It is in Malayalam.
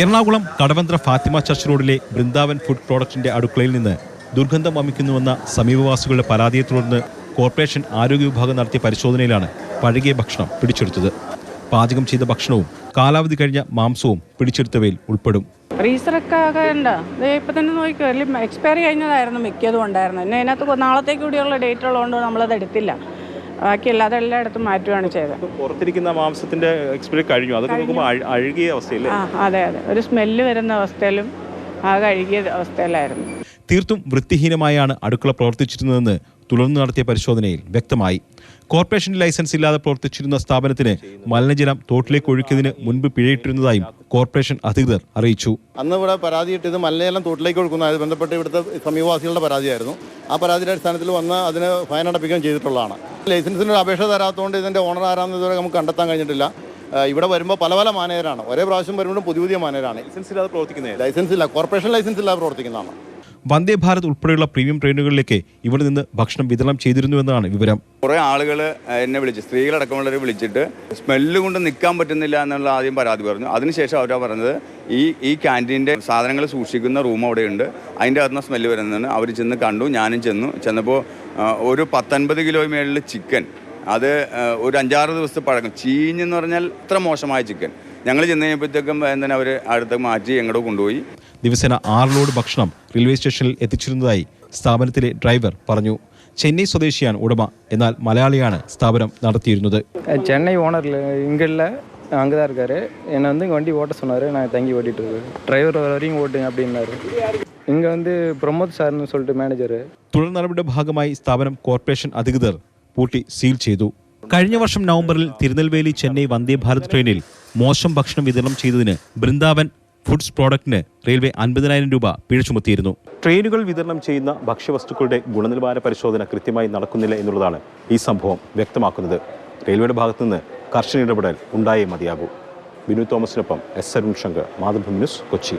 എറണാകുളം കടവന്ത്ര ഫാത്തിമ ചർച്ച് റോഡിലെ ബൃന്ദാവൻ ഫുഡ് പ്രോഡക്റ്റിന്റെ അടുക്കളയിൽ നിന്ന് ദുർഗന്ധം വമിക്കുന്നുവെന്ന സമീപവാസികളുടെ പരാതിയെ തുടർന്ന് കോർപ്പറേഷൻ ആരോഗ്യ വിഭാഗം നടത്തിയ പരിശോധനയിലാണ് പഴകിയ ഭക്ഷണം പിടിച്ചെടുത്തത്. പാചകം ചെയ്ത ഭക്ഷണവും കാലാവധി കഴിഞ്ഞ മാംസവും പിടിച്ചെടുത്തവയിൽ ഉൾപ്പെടും. ഫ്രീസറൊക്കെ ആകണ്ട ഇപ്പം തന്നെ നോക്കിക്കോ എക്സ്പയറി കഴിഞ്ഞതായിരുന്നു മിക്കതും ഉണ്ടായിരുന്നത് പിന്നെ അതിനകത്ത് നാളത്തേക്ക് കൂടിയുള്ള ഡേറ്റ് ഉള്ളതുകൊണ്ട് നമ്മളത് എടുത്തില്ല. ബാക്കി അതെല്ലായിടത്തും എല്ലായിടത്തും മാറ്റുകയാണ് ചെയ്തത്. പുറത്തിരിക്കുന്ന മാംസത്തിന്റെ എക്സ്പയറി കഴിഞ്ഞു. അതൊക്കെ നോക്കുമ്പോൾ അഴുകിയ അവസ്ഥയില്ലേ? ആ അതെ അതെ. ഒരു സ്മെല്ല് വരുന്ന അവസ്ഥയിലും ആ കഴുകിയ അവസ്ഥയിലായിരുന്നു. തീർത്തും വൃത്തിഹീനമായാണ് അടുക്കള പ്രവർത്തിച്ചിരുന്നതെന്ന് തുടർന്ന് നടത്തിയ പരിശോധനയിൽ വ്യക്തമായി കോർപ്പറേഷൻ ലൈസൻസ് ഇല്ലാതെ പ്രവർത്തിച്ചിരുന്ന സ്ഥാപനത്തിന് മലിനജലം തോട്ടിലേക്ക് ഒഴുക്കിയതിന് മുൻപ് പിഴയിട്ടിരുന്നതായും കോർപ്പറേഷൻ അധികൃതർ അറിയിച്ചു. അന്ന് ഇവിടെ പരാതിയിട്ട് ഇത് മലിനജലം തോട്ടിലേക്ക് ഒഴുക്കുന്ന ബന്ധപ്പെട്ട് ഇവിടുത്തെ സമീപവാസികളുടെ പരാതിയായിരുന്നു. ആ പരാതിയുടെ അടിസ്ഥാനത്തിൽ വന്ന് അതിന് ഫൈൻ അടപ്പിക്കുകയും ചെയ്തിട്ടുള്ളതാണ്. ലൈസൻസിന് ഒരു അപേക്ഷ തരാത്തതുകൊണ്ട് ഇതിന്റെ ഓണർ ആരാന്ന് ഇതുവരെ നമുക്ക് കണ്ടെത്താൻ കഴിഞ്ഞിട്ടില്ല. ഇവിടെ വരുമ്പോൾ പല പല മാനേജരാണ്. ഒരേ പ്രാവശ്യം വരുമ്പോഴും പുതിയ പുതിയ മാനേജരാണ്. ലൈസൻസ് ഇല്ലാതെ പ്രവർത്തിക്കുന്നത് ലൈസൻസ് ഇല്ല. കോർപ്പറേഷൻ ലൈസൻസ് ഇല്ലാതെ പ്രവർത്തിക്കുന്നതാണ്. വന്ദേ ഭാരത് ഉൾപ്പെടെയുള്ള പ്രീമിയം ട്രെയിനുകളിലേക്ക് ഇവിടെ നിന്ന് ഭക്ഷണം വിതരണം ചെയ്തിരുന്നുവെന്നാണ് വിവരം. കുറേ ആളുകൾ എന്നെ വിളിച്ച് സ്ത്രീകളടക്കമുള്ളവരെ വിളിച്ചിട്ട് സ്മെല്ല് കൊണ്ട് നിൽക്കാൻ പറ്റുന്നില്ല എന്നുള്ള ആദ്യം പരാതി പറഞ്ഞു. അതിനുശേഷം അവരാ പറഞ്ഞത് ഈ ഈ ക്യാന്റീന്റെ സാധനങ്ങൾ സൂക്ഷിക്കുന്ന റൂം അവിടെയുണ്ട്. അതിന്റെ അകത്തുനിന്ന് സ്മെല്ല് വരുന്നതാണ് അവർ ചെന്ന് കണ്ടു ഞാനും ചെന്നു. ചെന്നപ്പോൾ ഒരു പത്തൊൻപത് കിലോ മേളിൽ ചിക്കൻ. അത് ഒരു അഞ്ചാറ് ദിവസത്തെ പഴക്കം. ചീഞ്ഞെന്ന് പറഞ്ഞാൽ അത്ര മോശമായ ചിക്കൻ. ഞങ്ങൾ ചെന്ന് കഴിഞ്ഞപ്പോഴത്തേക്കും എന്താണ് അവർ അടുത്ത് മാറ്റി എങ്ങോട്ടോ കൊണ്ടുപോയി. ദിവസേന ആറ് ലോഡ് ഭക്ഷണം റെയിൽവേ സ്റ്റേഷനിൽ എത്തിച്ചിരുന്നതായി സ്ഥാപനത്തിലെ ഡ്രൈവർ പറഞ്ഞു ചെന്നൈ സ്വദേശിയാണ് ഉടമ എന്നാൽ മലയാളിയാണ് സ്ഥാപനം നടത്തിയിരുന്നത് சென்னை ஓனரில் இங்கே இல்லை அங்கே தான் இருக்காரு என்னை வந்து இங்கே வண்டி ஓட்ட சொன்னார் நான் தங்கி ஓட்டிட்டு இருக்கேன் டிரைவர் வர வரையும் ஓட்டுங்க அப்படின்னாரு இங்கே வந்து பிரமோத் சார்னு சொல்லிட்டு மேனேஜரு തുടർ നടപടിയുടെ ഭാഗമായി സ്ഥാപനം കോർപ്പറേഷൻ അധികൃതർ പൂട്ടി സീൽ ചെയ്തു കഴിഞ്ഞ വർഷം നവംബറിൽ തിരുനെൽവേലി ചെന്നൈ വന്ദേ ഭാരത് ട്രെയിനിൽ മോശം ഭക്ഷണം വിതരണം ചെയ്തതിന് ബൃന്ദാവൻ ഫുഡ്സ് പ്രോഡക്റ്റിന് റെയിൽവേ അൻപതിനായിരം രൂപ പിഴ ചുമത്തിയിരുന്നു. ട്രെയിനുകൾ വിതരണം ചെയ്യുന്ന ഭക്ഷ്യവസ്തുക്കളുടെ ഗുണനിലവാര പരിശോധന കൃത്യമായി നടക്കുന്നില്ല എന്നുള്ളതാണ് ഈ സംഭവം വ്യക്തമാക്കുന്നത്. റെയിൽവേയുടെ ഭാഗത്തുനിന്ന് കർശന ഇടപെടൽ ഉണ്ടായേ മതിയാകൂ. ബിനു തോമസിനൊപ്പം എസ് അരുൺ ശങ്കർ മാതൃഭൂമി ന്യൂസ് കൊച്ചി.